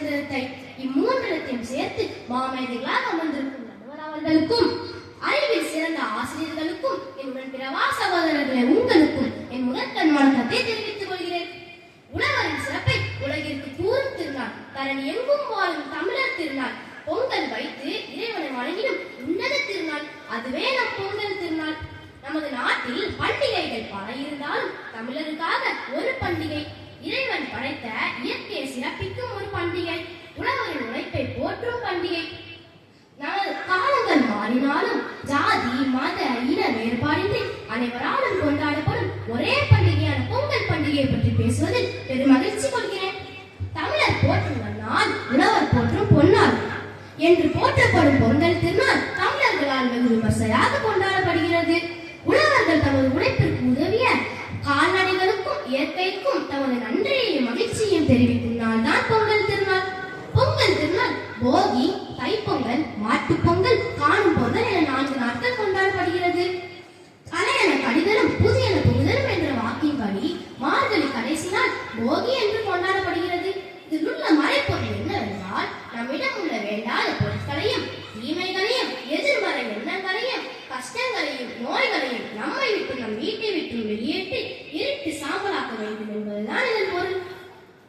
சுதந்திரத்தை இம்மூன்றிடத்தையும் சேர்த்து மாமேதைகளாக அமர்ந்திருக்கும் நடுவர் அவர்களுக்கும் அறிவில் சிறந்த ஆசிரியர்களுக்கும் என்னுடன் உடன் பிறவா சகோதரர்களே உங்களுக்கும் என் முதற்கண் வணக்கத்தை தெரிவித்துக் கொள்கிறேன். உழவரின் சிறப்பை உலகிற்கு கூறும் திருநாள் தரணி எங்கும் வாழும் தமிழர் திருநாள் பொங்கல் வைத்து இறைவனை வழங்கிடும் உன்னத திருநாள் அதுவே நம் பொங்கல் திருநாள். நமது நாட்டில் பண்டிகைகள் பல இருந்தாலும் தமிழருக்காக ஒரு பண்டிகை. இறைவன் படைத்த இயற்கையை சிறப்பிக்கும் ஒரு பண்டிகை உழவரின் உழைப்பை போற்றும் பண்டிகை. நமது காலங்கள் மாறினாலும் ஜாதி மத இன வேறுபாடின்றி அனைவராலும் கொண்டாடப்படும் ஒரே பண்டிகையான பொங்கல் பண்டிகையை பற்றி பேசுவதில் பெருமகிழ்ச்சி கொள்கிறேன். தமிழர் போற்றும் வண்ணால் உழவர் போற்றும் பொன்னாள் என்று போற்றப்படும் பொங்கல் திருநாள் தமிழர்களால் வெகு விமர்சையாக கொண்டாடப்படுகிறது. உழவர்கள் தமது உழைப்பிற்கு உதவிய கால்நடைகளும் இயற்கைக்கும் தமது நன்றியையும் மகிழ்ச்சியையும் தெரிவிக்கும் நாள் தான் பொங்கல் திருநாள். பொங்கல் திருநாள் போகி தைப்பொங்கல் மாட்டு பொங்கல் காணும் பொங்கல் என நான்கு நாட்கள் கொண்டாடப்படுகிறது. கலையென கடிதலும் புதியன புகுதலும் என்ற வாக்கின்படி மார்கழி கடைசி நாள் போகி என்று கொண்டாடப்படுகிறது. இதில் உள்ள மறைப்பொருள் என்னவென்றால் நம்மிடம் உள்ள வேண்டாத பொருட்களையும் தீமைகளையும் எதிர்மறை எண்ணங்களையும் கஷ்டங்களையும் நோய்களையும் நம்மை விட்டு நம் வீட்டை விட்டு வெளியேற்றி வேண்டும் என்பதுதான் இதன் பொருள்.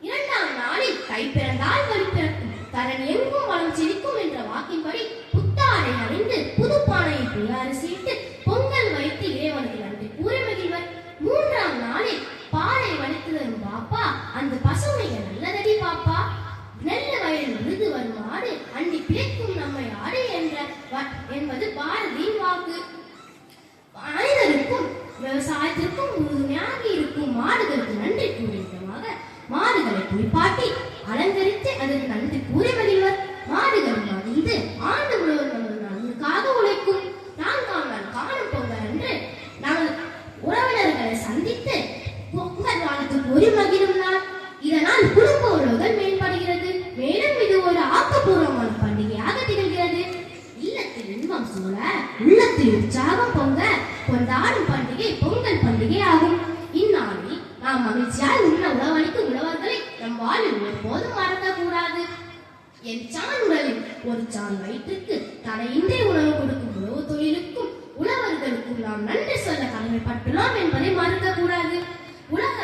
இரண்டாம் நாளில் கை பிறந்தால் வழி பிறக்கும். தரணி எங்கும் வளம் செழிக்கும் என்ற வாக்கின்படி புத்தாடை அணிந்து புது பானையை புது பொங்கல் வைத்து இறைவனுக்கு நன்றி கூறி மகிழ்வர். மூன்றாம் நாளில் பாலை வலித்து தரும் பாப்பா அந்த பசுமைகள் நல்லதடி பாப்பா. நெல்ல வயல் விழுது வரும் ஆடு அண்டி பிழைக்கும் நம்மை ஆடு என்ற வ- என்பது பாரதியின் வாக்கு மனிதருக்கும் விவசாயத்திற்கும் உறுதுணையாக இருக்கும் மாடுகளுக்கு நன்றி கூறும் விதமாக மாடுகளை குளிப்பாட்டி அலங்கரித்து அதற்கு நன்றி கூறி மகிழ்வர். மாடுகள் மகிழ்ந்து ஆண்டு முழுவதும் நன்றுக்காக உழைக்கும். நான்காம் நாள் காணும் பொங்கல் அன்று நாங்கள் உறவினர்களை சந்தித்து பொங்கல் வாழ்த்து கூறி மகிழும் நாள். இதனால் குடும்ப உறவுகள் மேம்படுகிறது. மேலும் இது ஒரு ஆக்கப்பூர்வமான பண்டிகையாக திகழ்கிறது. இல்லத்தில் இன்பம் சூழ உள்ளத்தில் உற்சாகம் பொங்க கொண்டாடும் பண்டிகை பொங்கல் பண்டிகை ஆகும். இந்நாளில் நாம் மகிழ்ச்சியால் உள்ள உறவு நம் ஒருபோதும் என் சான் உடலில் ஒரு சான் வயிற்றுக்கு தடையின்றி உணவு கொடுக்கும் உழவு தொழிலுக்கும் உழவர்களுக்கும் நாம் நன்றி சொல்ல கடமைப்பட்டுள்ளோம் என்பதை மறக்கக்கூடாது. உலக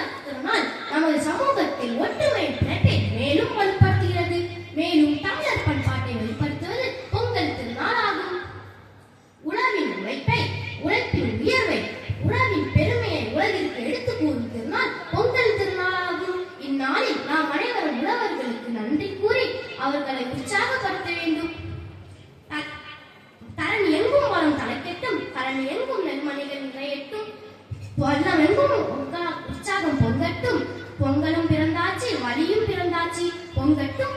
நமது சமூகத்தில் ஒற்றுமை வண்ணமெங்கும் உற்சாகம் பொங்கட்டும். பொங்கலும் பிறந்தாச்சு வலியும் பிறந்தாச்சு. பொங்கட்டும்